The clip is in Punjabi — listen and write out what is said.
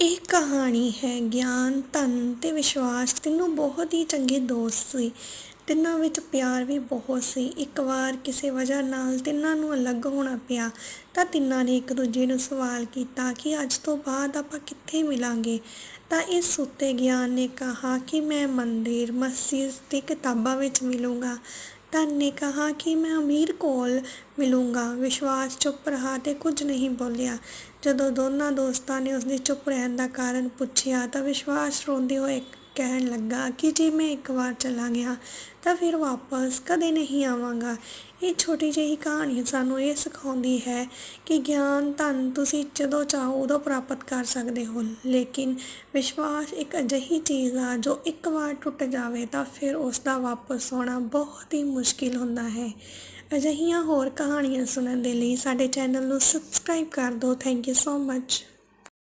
ਇਹ ਕਹਾਣੀ ਹੈ ਗਿਆਨ, ਧਨ ਤੇ ਵਿਸ਼ਵਾਸ। ਤਿੰਨੋਂ ਬਹੁਤ ਹੀ ਚੰਗੇ ਦੋਸਤ ਸੀ। ਤਿੰਨਾਂ ਵਿੱਚ ਪਿਆਰ ਵੀ ਬਹੁਤ ਸੀ। ਇੱਕ ਵਾਰ ਕਿਸੇ ਵਜ੍ਹਾ ਨਾਲ ਤਿੰਨਾਂ ਨੂੰ ਅਲੱਗ ਹੋਣਾ ਪਿਆ, ਤਾਂ ਤਿੰਨਾਂ ਨੇ ਇੱਕ ਦੂਜੇ ਨੂੰ ਸਵਾਲ ਕੀਤਾ ਕਿ ਅੱਜ ਤੋਂ ਬਾਅਦ ਆਪਾਂ ਕਿੱਥੇ ਮਿਲਾਂਗੇ? ਤਾਂ ਇਸ ਉੱਤੇ ਗਿਆਨ ਨੇ ਕਹਾ ਕਿ ਮੈਂ ਮੰਦਿਰ, ਮਸਜਿਦ ਤੇ ਕਿਤਾਬਾਂ ਵਿੱਚ ਮਿਲੂੰਗਾ। ਧਨ ਨੇ ਕਿਹਾ ਕਿ ਮੈਂ ਅਮੀਰ ਕੋਲ ਮਿਲੂੰਗਾ। ਵਿਸ਼ਵਾਸ ਚੁੱਪ ਰਹਾ ਤੇ ਕੁਝ ਨਹੀਂ ਬੋਲਿਆ। ਜਦੋਂ ਦੋਨਾਂ ਦੋਸਤਾਂ ਨੇ ਉਸਦੇ ਚੁੱਪ ਰਹਿਣ ਦਾ ਕਾਰਨ ਪੁੱਛਿਆ ਤਾਂ ਵਿਸ਼ਵਾਸ ਰੋਂਦੇ ਹੋਏ ਕਹਿਣ ਲੱਗਾ ਕਿ ਜੇ ਮੈਂ ਇੱਕ ਵਾਰ ਚਲਾ ਗਿਆ ਤਾਂ ਫਿਰ ਵਾਪਸ ਕਦੇ ਨਹੀਂ ਆਵਾਂਗਾ। ਇਹ ਛੋਟੀ ਜਿਹੀ ਕਹਾਣੀ ਸਾਨੂੰ ਇਹ ਸਿਖਾਉਂਦੀ ਹੈ ਕਿ ਗਿਆਨ, ਧਨ ਤੁਸੀਂ ਜਦੋਂ ਚਾਹੋ ਉਦੋਂ ਪ੍ਰਾਪਤ ਕਰ ਸਕਦੇ ਹੋ। ਲੇਕਿਨ ਵਿਸ਼ਵਾਸ ਇੱਕ ਅਜਿਹੀ ਚੀਜ਼ ਆ ਜੋ ਇੱਕ ਵਾਰ ਟੁੱਟ ਜਾਵੇ ਤਾਂ ਫਿਰ ਉਸ ਦਾ ਵਾਪਸ ਆਉਣਾ ਬਹੁਤ ਹੀ ਮੁਸ਼ਕਿਲ ਹੁੰਦਾ ਹੈ। ਅਜਿਹੀਆਂ ਹੋਰ ਕਹਾਣੀਆਂ ਸੁਣਨ ਦੇ ਲਈ ਸਾਡੇ ਚੈਨਲ ਨੂੰ ਸਬਸਕ੍ਰਾਈਬ ਕਰ ਦਿਓ। Thank you so much